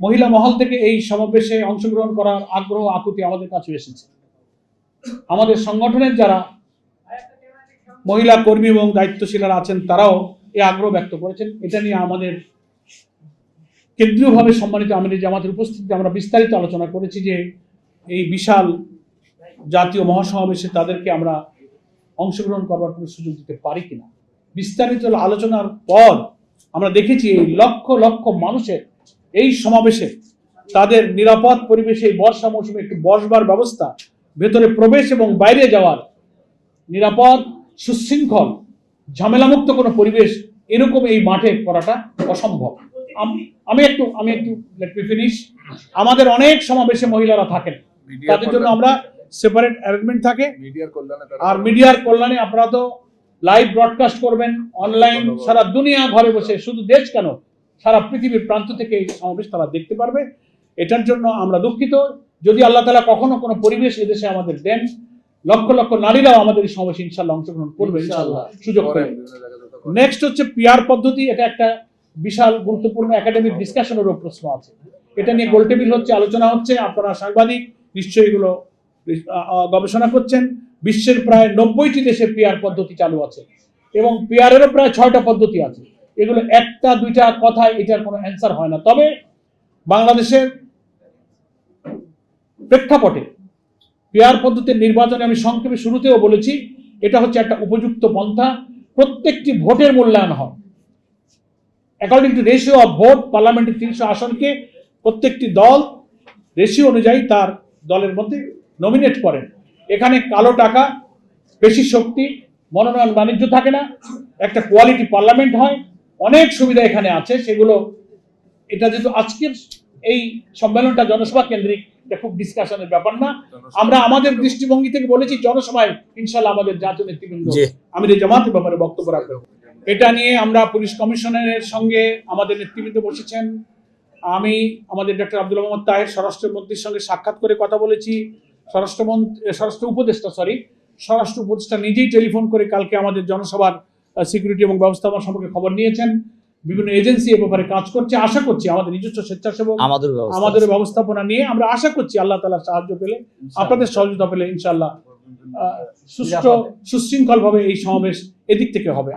মহিলা মহল থেকে এই সমাবেশে অংশগ্রহণ করার আগ্রহ, আকুতি আমাদের কাছে এসেছে। আমাদের সংগঠনের যারা মহিলা কর্মী এবং দায়িত্বশীলারা আছেন, তারাও এই আগ্রহ ব্যক্ত করেছেন। এটা নিয়ে আমাদের কেন্দ্রীয়ভাবে সম্মানিত আমির জামাতের উপস্থিতিতে আমরা বিস্তারিত আলোচনা করেছি যে এই বিশাল জাতীয় মহাসমাবেশে তাদেরকে আমরা অংশগ্রহণ করবার কোনো সুযোগ দিতে পারি কিনা। বিস্তারিত আলোচনার পর আমরা দেখেছি এই লক্ষ লক্ষ মানুষের এই সমাবেশে তাদের নিরাপদ পরিবেশে এই বর্ষা মৌসুমে একটু বসবার ব্যবস্থা ভেতরে প্রবেশ এবং বাইরে যাওয়ার নিরাপদ সুশৃঙ্খল ঝামেলামুক্ত কোনো পরিবেশ এরকম এই মাঠে করাটা অসম্ভব। আম- আমি একটু আমি একটু লেট মি ফিনিশ আমাদের অনেক সমাবেশে মহিলারা থাকেন। তাদের জন্য আমরা সেপারেট অ্যারেঞ্জমেন্ট থাকে। মিডিয়ার কল্যাণে আর মিডিয়ার কল্যাণে আপনারা তো লাইভ ব্রডকাস্ট করবেন অনলাইন সারা দুনিয়া ঘরে বসে। শুধু দেশ কেন? সারা পৃথিবীর প্রান্ত থেকে এই সমাবেশ তারা দেখতে পারবে। এটার জন্য আমরা দুঃখিত। যদি আল্লাহ তালা কখনো কোনো পরিবেশ এদেশে আমাদের দেন লক্ষ লক্ষ নারীরাও আমাদের এই সমাবেশে ইনশাল্লাহ অংশগ্রহণ করবে সুযোগ করে। নেক্সট হচ্ছে পিয়ার পদ্ধতি। এটা একটা বিশাল গুরুত্বপূর্ণ একাডেমিক ডিসকাশনেরও প্রশ্ন আছে। এটা নিয়ে গোলটেবিল হচ্ছে আলোচনা হচ্ছে। আপনারা সাংবাদিক নিশ্চয়ই এগুলো গবেষণা করছেন। বিশ্বের প্রায় নব্বইটি দেশে পিয়ার পদ্ধতি চালু আছে। এবং পিয়ারেরও প্রায় ছয়টা পদ্ধতি আছে। এগুলো একটা, দুইটা কথায় এটার কোনো অ্যান্সার হয় না। তবে বাংলাদেশের প্রেক্ষাপটে পেয়ার পদ্ধতির নির্বাচনে আমি সংক্ষেপে শুরুতেও বলেছি, এটা হচ্ছে একটা উপযুক্ত পন্থা। প্রত্যেকটি ভোটের মূল্যায়ন হয়। According to ratio of vote পার্লামেন্টের তিনশো আসনকে প্রত্যেকটি দল রেশিও অনুযায়ী তার দলের মধ্যে নমিনেট করেন এখানে কালো টাকা, বেশি শক্তি, মনোনয়ন বাণিজ্য থাকে না। একটা কোয়ালিটি পার্লামেন্ট হয়। অনেক সুবিধা এখানে আছে সেগুলো এটা যেহেতু আজকের এই সম্মেলনটা জনসভা কেন্দ্রিক এটা খুব ডিসকাশনের ব্যাপার না। আমরা আমাদের দৃষ্টিভঙ্গি থেকে বলেছি জনসভায় ইনশাল্লাহ আমাদের জাতীয় নেতৃবৃন্দ জি। আমি এই জামাতের ব্যাপারে বক্তব্য রাখব। এটা নিয়ে আমরা পুলিশ কমিশনারের সঙ্গে আমাদের নেতৃবৃন্দ বসেছেন। আমি আমাদের ডক্টর আব্দুল মোহাম্মদ তাহের স্বরাষ্ট্রমন্ত্রীর সঙ্গে সাক্ষাৎ করে কথা বলেছি। স্বরাষ্ট্রমন্ত্রী স্বরাষ্ট্র উপদেষ্টা সরি স্বরাষ্ট্র উপদেষ্টা নিজেই টেলিফোন করে কালকে আমাদের জনসভার সিকিউরিটি এবং ব্যবস্থাপনা সম্পর্কে খবর নিয়েছেন। বিভিন্ন এজেন্সি এ ব্যাপারে কাজ করছে। আশা করছি আমাদের নিজস্ব স্বেচ্ছাসেবক আমাদের আমাদের ব্যবস্থাপনা নিয়ে আমরা আশা করছি আল্লাহ তালার সাহায্য পেলে আপনাদের সহযোগিতা পেলে ইনশাল্লাহ আহ, সুষ্ঠু সুশৃঙ্খল ভাবে এই সমাবেশ এদিক থেকে হবে।